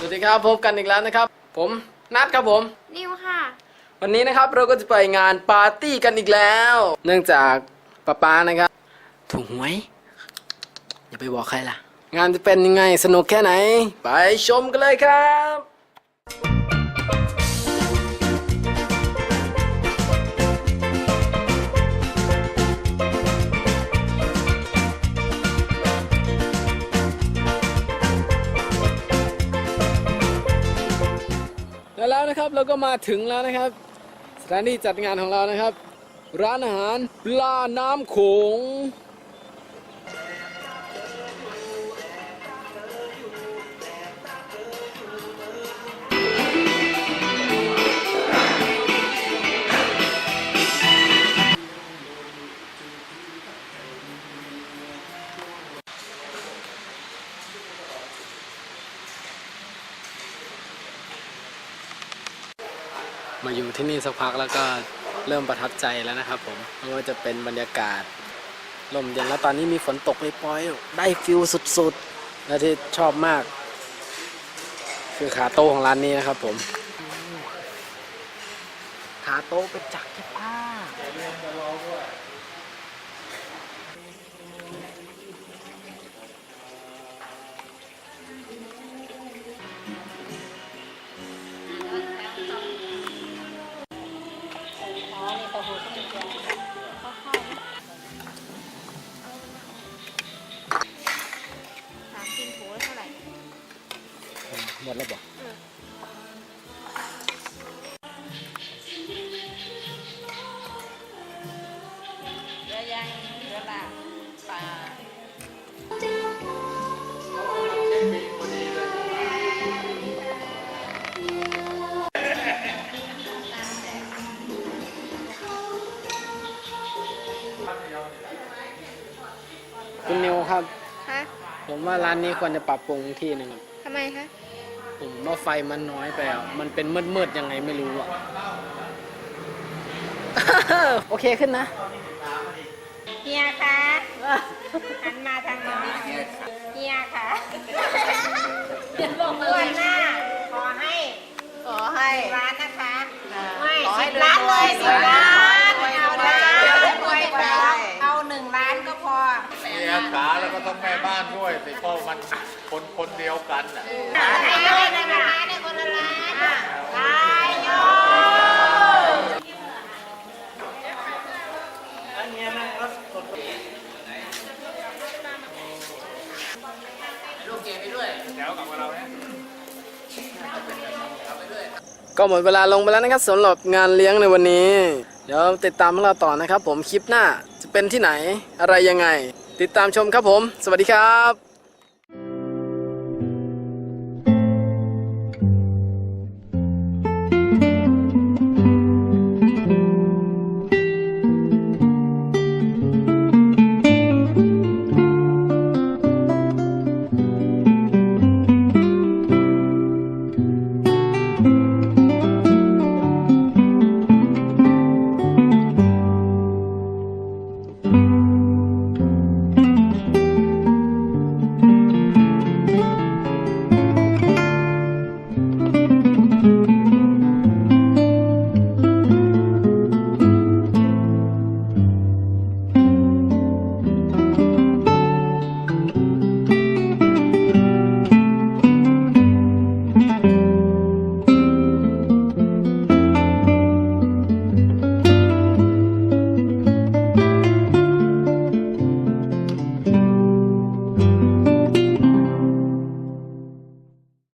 สวัสดีครับพบกันอีกแล้วนะครับ ผมนัดครับผม นิวค่ะ วันนี้นะครับเราก็จะไปงานปาร์ตี้กันอีกแล้ว เนื่องจากป้าป้านะครับถูกหวยอย่าไปบอกใครล่ะ งานจะเป็นยังไงสนุกแค่ไหน ไปชมกันเลยครับ แล้วแล้วนะครับเราก็มาถึงแล้วนะครับ สถานที่จัดงานของเรานะครับ ร้านอาหารปลาน้ำโขง มาอยู่ที่นี่สักพักแล้วก็เริ่มประทับใจแล้วนะครับผมไม่ว่าจะเป็นบรรยากาศลมเย็นแล้วตอนนี้มีฝนตกปล่อยๆได้ฟิลสุดๆ และที่ชอบมาก คือขาโต๊ะของร้านนี้นะครับผม ขาโต๊ะเป็นจักรที่ผ้า มดแล้วบอกเรือยังเรือลาปลาคุณนิวครับ ฮะผมว่าร้านนี้ควรจะปรับปรุงที่หนึงครับ ทำไมคะ ผมว่าไฟมันน้อยไปอะ มันเป็นมืดๆยังไงไม่รู้อะ โอเคขึ้นนะ เฮียคะหันมาทางนี้เฮียคะวันหน้า ขอให้ขอให้ร้านนะคะไม่ขอให้สิบล้านเลยรวยๆสิบล้านรวยๆเอารวยๆล้านรวยๆแล้วเอาหนึ่งล้านก็พอมีอาสาแล้วก็ต้องแม่บ้านด้วยสิเพราะมันคนคนเดียวกันน่ะให้เลยนะคะในคนละล้านตายโย ก็หมดเวลาลงไปแล้วนะครับสำหรับงานเลี้ยงในวันนี้ เดี๋ยวติดตามพวกเราต่อนะครับ ผมคลิปหน้าจะเป็นที่ไหนอะไรยังไง ติดตามชมครับผม สวัสดีครับ